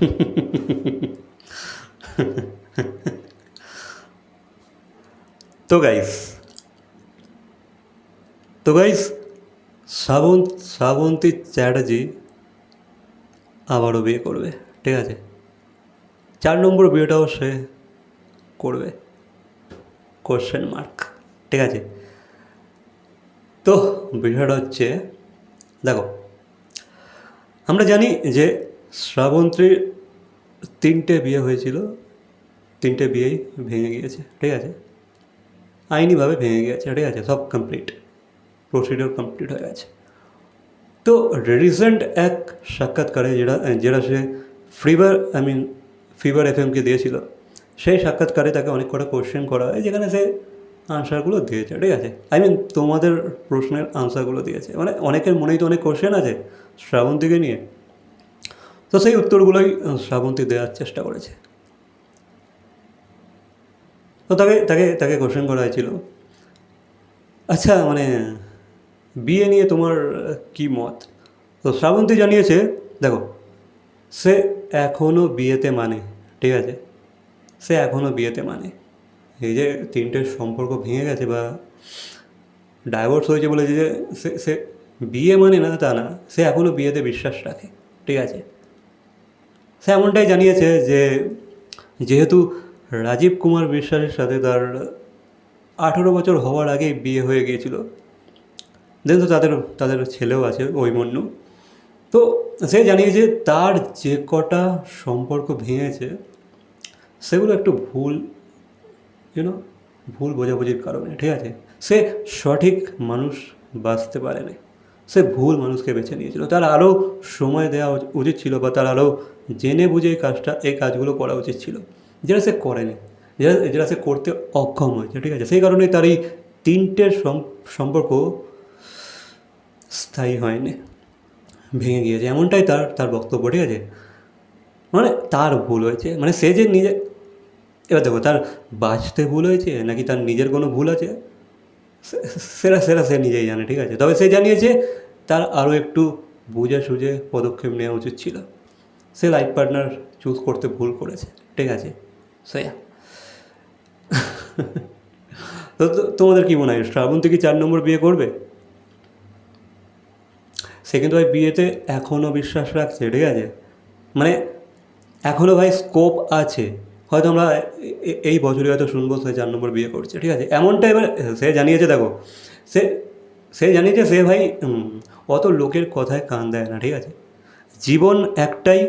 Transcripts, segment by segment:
তো গাইস তো গাইস শ্রাবণ শ্রাবন্তী চ্যাটার্জি আবারও বিয়ে করবে, ঠিক আছে? চার নম্বর বিয়েটাও সে করবে। কোশ্চেন মার্ক ঠিক আছে? তো বিষয়টা হচ্ছে, দেখো, আমরা জানি যে শ্রাবন্তীর তিনটে বিয়ে হয়েছিল। তিনটে বিয়েই ভেঙে গিয়েছে, ঠিক আছে? আইনিভাবে ভেঙে গিয়েছে, ঠিক আছে? সব কমপ্লিট প্রসিডিওর কমপ্লিট হয়ে গেছে। তো রিসেন্ট এক সাক্ষাৎকারে যেটা যেটা সে fever I mean fever F MK দিয়েছিল, সেই সাক্ষাৎকারে তাকে অনেক কটা কোশ্চেন করা হয়, যেখানে সে আনসারগুলো দিয়েছে, ঠিক আছে? আই মিন তোমাদের প্রশ্নের আনসারগুলো দিয়েছে। মানে অনেকের মনেই তো অনেক কোশ্চেন আছে, শ্রাবন্তীকে নিয়ে। তো সেই উত্তরগুলোই শ্রাবন্তী দেওয়ার চেষ্টা করেছে। তো তাকে তাকে তাকে কোশ্চেন করা হয়েছিল আচ্ছা মানে বিয়ে নিয়ে তোমার কি মত? তো শ্রাবন্তী জানিয়েছে, দেখো, সে এখনও বিয়েতে মানে ঠিক আছে? সে এখনও বিয়েতে মানে। এই যে তিনটে সম্পর্ক ভেঙে গেছে বা ডাইভোর্স হয়েছে বলেছে যে, সে সে বিয়ে মানে না, তা না। সে এখনও বিয়েতে বিশ্বাস রাখে, ঠিক আছে? সে এমনটাই জানিয়েছে যে যেহেতু রাজীব কুমার বিশ্বাসের সাথে তার আঠেরো বছর হওয়ার আগেই বিয়ে হয়ে গিয়েছিল দেন তো তাদের তাদের ছেলেও আছে ঐমন্য তো সে জানিয়েছে তার যে কটা সম্পর্ক ভেঙেছে, সেগুলো একটু ভুল ইউনো ভুল বোঝাবুঝির কারণে, ঠিক আছে? সে সঠিক মানুষ বাঁচতে পারেনি। সে ভুল মানুষকে বেছে নিয়েছিল। তার আরও সময় দেওয়া উচিত ছিল বা তার আরও জেনে বুঝে এই কাজটা, এই কাজগুলো করা উচিত ছিল। যেটা সে করেনি, যেটা সে করতে অক্ষম হয়েছে, ঠিক আছে? সেই কারণে তার এই তিনটে সম্পর্ক স্থায়ী হয়নি, ভেঙে গিয়েছে। এমনটাই তার তার বক্তব্য, ঠিক আছে? মানে তার ভুল হয়েছে। মানে সে যে নিজে, এবার দেখো, তার বাঁচতে ভুল হয়েছে নাকি তার নিজের কোনো ভুল আছে? সেটা সেটা সে নিজেই জানে, ঠিক আছে? তবে সে জানিয়েছে তার আরও একটু বুঝে সুঝে পদক্ষেপ নেওয়া উচিত ছিল। সে লাইফ পার্টনার চুজ করতে ভুল করেছে, ঠিক আছে? সেয়া। তো তোমাদের কী মনে হয় শ্রাবন্তী কি চার নম্বর বিয়ে করবে? সে কিন্তু ভাই বিয়েতে এখনও বিশ্বাস রাখছে, ঠিক আছে? মানে এখনও ভাই স্কোপ আছে। হয়তো আমরা এই বছরই হয়তো শুনব সে চার নম্বর বিয়ে করছে, ঠিক আছে? এমনটা এবার সে জানিয়েছে, দেখো, সে সে জানিয়েছে, সে ভাই অত লোকের কথায় কান দেয় না, ঠিক আছে? জীবন একটাই,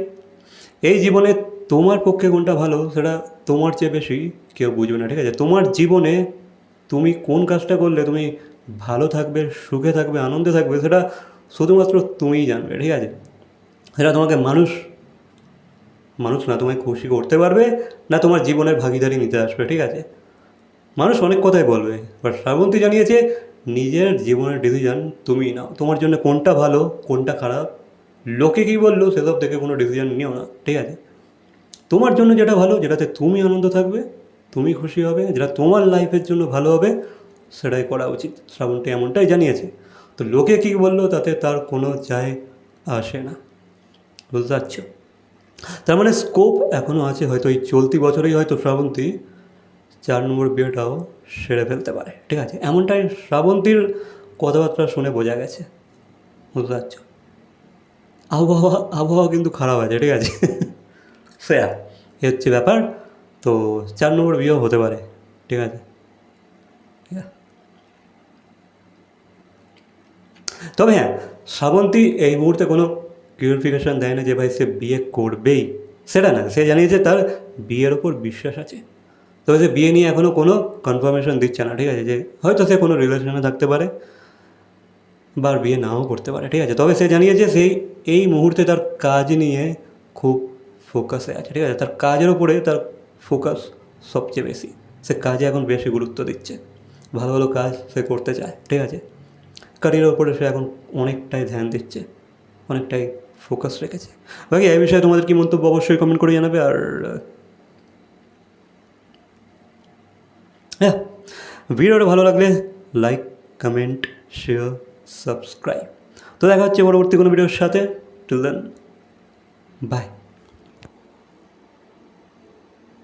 এই জীবনে তোমার পক্ষে কোনটা ভালো সেটা তোমার চেয়ে বেশি কেউ বুঝবে না, ঠিক আছে? তোমার জীবনে তুমি কোন কাজটা করলে তুমি ভালো থাকবে, সুখে থাকবে, আনন্দে থাকবে সেটা শুধুমাত্র তুমিই জানবে, ঠিক আছে? সেটা তোমাকে মানুষ মানুষ না তোমায় খুশি করতে পারবে, না তোমার জীবনের ভাগিদারি নিতে আসবে, ঠিক আছে? মানুষ অনেক কথাই বলবে বাট শ্রাবন্তী জানিয়েছে, নিজের জীবনের ডিসিশন তুমিই নাও। তোমার জন্য কোনটা ভালো, কোনটা খারাপ? লোকে কী বলল, সেসব দেখে কোনো ডিসিশন নিও না, ঠিক আছে? তোমার জন্য যেটা ভালো, যেটাতে তুমি আনন্দ থাকবে, তুমি খুশি হবে, যেটা তোমার লাইফের জন্য ভালো হবে, সেটাই করা উচিত। শ্রাবণটি এমনটাই জানিয়েছে। তো লোকে কী বলল, তাতে তার কোনো যায় আসে না। বুঝতে পারছ? তার মানে স্কোপ এখনও আছে, হয়তো এই চলতি বছরেই হয়তো শ্রাবন্তী চার নম্বর বিয়েটাও সেরে ফেলতে পারে। ঠিক আছে? এমনটাই শ্রাবন্তীর কথাবার্তা শুনে বোঝা গেছে। বুঝতে পারছ? আবহাওয়া আবহাওয়া কিন্তু খারাপ আছে, ঠিক আছে? সেয়া, এ হচ্ছে ব্যাপার। তো চার নম্বর বিয়েও হতে পারে, ঠিক আছে? ঠিক আছে তবে হ্যাঁ শ্রাবন্তী এই মুহূর্তে কোনো ক্লিয়ারিফিকেশান দেয় না যে ভাই সে বিয়ে করবেই। সেটা না, সে জানিয়েছে তার বিয়ের ওপর বিশ্বাস আছে। তবে সে বিয়ে নিয়ে এখনও কোনো কনফার্মেশন দিচ্ছে না, ঠিক আছে? যে হয়তো সে কোনো রিলেশনে থাকতে পারে বা বিয়ে নাও করতে পারে, ঠিক আছে? তবে সে জানিয়েছে সেই এই মুহূর্তে তার কাজ নিয়ে খুব ফোকাসে আছে, ঠিক আছে? তার কাজের উপরে তার ফোকাস সবচেয়ে বেশি। সে কাজে এখন বেশি গুরুত্ব দিচ্ছে। ভালো ভালো কাজ সে করতে চায়, ঠিক আছে? ক্যারিয়ারের উপরে সে এখন অনেকটাই ধ্যান দিচ্ছে, অনেকটাই ফোকাস রেখেছে? বাকি এই বিষয়ে তোমাদের কি মন্তব্য অবশ্যই কমেন্ট করে জানাবে আর হ্যাঁ ভিডিওটা ভালো লাগলে লাইক কমেন্ট শেয়ার সাবস্ক্রাইব তো দেখা হচ্ছে পরবর্তী কোনো ভিডিওর সাথে। Till then by